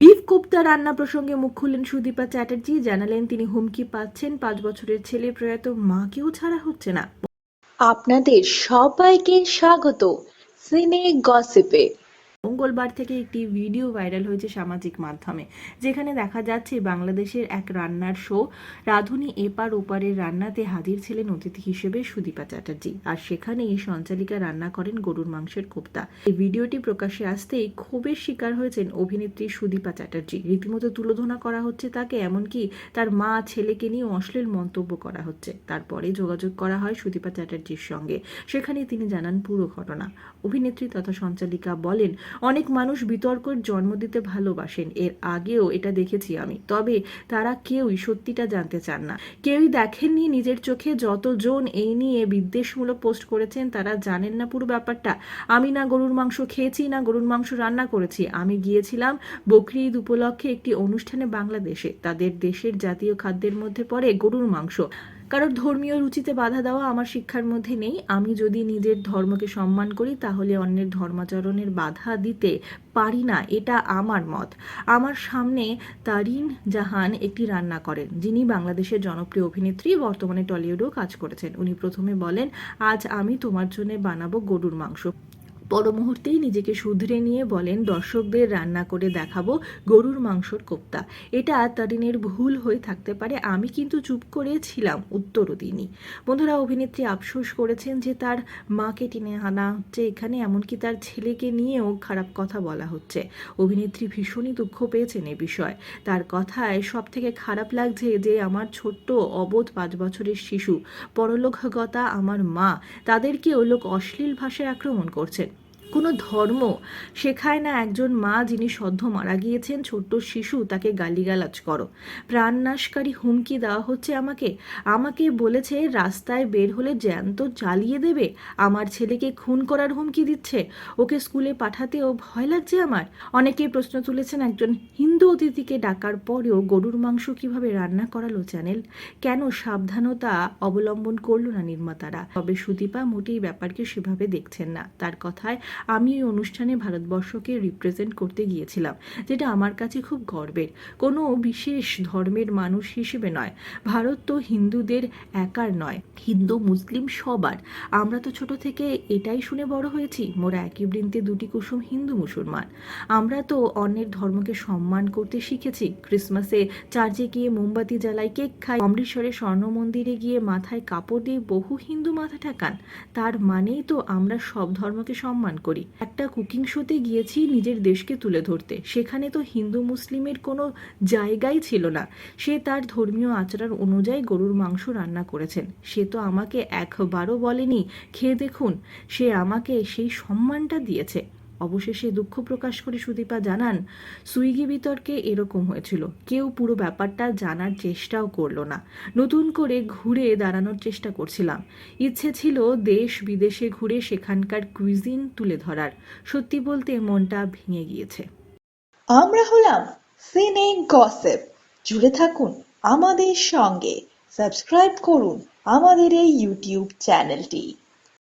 Beef kofta রান্না প্রসঙ্গে মুখ খুললেন সুদীপা চ্যাটার্জি। জানালেন, তিনি হুমকি পাচ্ছেন, পাঁচ বছরের ছেলে প্রয়াত মাকেও ছাড়া হচ্ছে না। আপনাদের সবাইকে স্বাগত। সিনে গসিপে। মঙ্গলবার থেকে একটি ভিডিও ভাইরাল হয়েছে সামাজিক মাধ্যমে, যেখানে দেখা যাচ্ছে বাংলাদেশের এক রান্নার শো রাঁধুনি এপার ওপারের রান্নাতে হাজির ছিলেন অতিথি হিসেবে সুদীপা চ্যাটার্জি। আর সেখানে এই সঞ্চালিকা রান্না করেন গরুর মাংসের কোপ্তা। এই ভিডিওটি প্রকাশ্যে আসতেই ক্ষোভের শিকার হয়েছেন অভিনেত্রী সুদীপা চ্যাটার্জি। রীতিমতো তুলোধনা করা হচ্ছে তাকে, এমনকি তার মা, ছেলেকে নিয়ে অশ্লীল মন্তব্য করা হচ্ছে। তারপরে যোগাযোগ করা হয় সুদীপা চ্যাটার্জির সঙ্গে। সেখানে তিনি জানান পুরো ঘটনা। অভিনেত্রী তথা সঞ্চালিকা বলেন অনেক মানুষ বিতর্কের জন্ম দিতে ভালোবাসেন। এর আগেও এটা দেখেছি আমি। তবে তারা কেউই সত্যিটা জানতে চান না। কেউই দেখেননি নিজের চোখে যতজন এই নিয়ে বিদ্বেষমূলক পোস্ট করেছেন, তারা জানেন না পুরো ব্যাপারটা। আমি না গরুর মাংস খেয়েছি, না গরুর মাংস রান্না করেছি। আমি গিয়েছিলাম বকরি ঈদ উপলক্ষে একটি অনুষ্ঠানে বাংলাদেশে। তাদের দেশের জাতীয় খাদ্যের মধ্যে পড়ে গরুর মাংস। কারোর ধর্মীয় রুচিতে বাধা দেওয়া আমার শিক্ষার মধ্যে নেই। আমি যদি নিজের ধর্মকে সম্মান করি, তাহলে অন্যের ধর্মাচরণের বাধা দিতে পারি না। এটা আমার মত। আমার সামনে তারিন জাহান একটি রান্না করেন, যিনি বাংলাদেশের জনপ্রিয় অভিনেত্রী, বর্তমানে টলিউডেও কাজ করেছেন। উনি প্রথমে বলেন, আজ আমি তোমার জন্য বানাবো গরুর মাংস। পর মুহূর্তেই নিজেকে শুধরে নিয়ে বলেন, দর্শকদের রান্না করে দেখাবো গরুর মাংসর কোপ্তা। এটা তারিনের ভুল হয়ে থাকতে পারে, আমি কিন্তু চুপ করে ছিলাম উত্তরও দিইনি বন্ধুরা, অভিনেত্রী আফসোস করেছেন যে তার মাকে টেনে আনা হচ্ছে এখানে, এমনকি তার ছেলেকে নিয়েও খারাপ কথা বলা হচ্ছে। অভিনেত্রী ভীষণই দুঃখ পেয়েছেন এ বিষয়। তার কথায় সব থেকে খারাপ লাগছে যে আমার ছোট্ট অবোধ পাঁচ বছরের শিশু, পরলোকগতা আমার মা, তাদেরকেও লোক অশ্লীল ভাষায় আক্রমণ করছেন। কোনো ধর্ম শেখায় না একজন মা যিনি সদ্য মারা গিয়েছেন, ছোট্ট শিশু, তাকে গালিগালাজ করো। প্রাণনাশকারী হুমকি দেওয়া হচ্ছে আমাকে। আমাকে বলেছে, রাস্তায় বের হলে জ্যান্ত জ্বালিয়ে দেবে। আমার ছেলেকে খুন করার হুমকি দিচ্ছে। ওকে স্কুলে পাঠাতেও ভয় লাগছে আমার। অনেকেই প্রশ্ন তুলেছেন, একজন হিন্দু অতিথিকে ডাকার পরেও গরুর মাংস কীভাবে রান্না করালো চ্যানেল? কেন সাবধানতা অবলম্বন করল না নির্মাতারা? তবে সুদীপা মোটেই ব্যাপারকে সেভাবে দেখছেন না। তার কথায় আমি ওই অনুষ্ঠানে ভারতবর্ষকে রিপ্রেজেন্ট করতে গিয়েছিলাম, যেটা আমার কাছে খুব গর্বের। কোনো বিশেষ ধর্মের মানুষ হিসেবে নয়, ভারত তো হিন্দুদের একার নয়, হিন্দু, মুসলিম সবার। আমরা তো ছোট থেকে এটাই শুনে বড় হয়েছি, মোরা একই বৃন্তে দুটি কুসুম হিন্দু মুসলমান। আমরা তো অন্যের ধর্মকে সম্মান করতে শিখেছি, ক্রিসমাসে চার্চে গিয়ে মোমবাতি জ্বালাই কেক খাই, অমৃতসরে স্বর্ণ মন্দিরে গিয়ে মাথায় কাপড় দিয়ে বহু হিন্দু মাথা ঠেকান। তার মানেই তো আমরা সব ধর্মকে সম্মান করি। একটা কুকিং শোতে গিয়েছি নিজের দেশকে তুলে ধরতে। সেখানে তো হিন্দু মুসলিমের কোনো জায়গাই ছিল না। সে তার ধর্মীয় আচরণ অনুযায়ী গরুর মাংস রান্না করেছেন। সে তো আমাকে একবারও বলেনি, খেয়ে দেখুন। সে আমাকে সেই সম্মানটা দিয়েছে। অবশেষে দুঃখ প্রকাশ করে সুদীপা জানান, সুইগি বিতর্কে এরকম হয়েছিল। কেউ পুরো ব্যাপারটা জানার চেষ্টাও করল না। নতুন করে ঘুরে দাঁড়ানোর চেষ্টা করছিলাম। ইচ্ছে ছিল দেশ বিদেশে ঘুরে সেখানকার কুইজিন তুলে ধরার। সত্যি বলতে মনটা ভেঙে গিয়েছে। আমরা হলাম সিনে গসিপ। জুড়ে থাকুন আমাদের সঙ্গে। সাবস্ক্রাইব করুন আমাদের এই ইউটিউব চ্যানেলটি।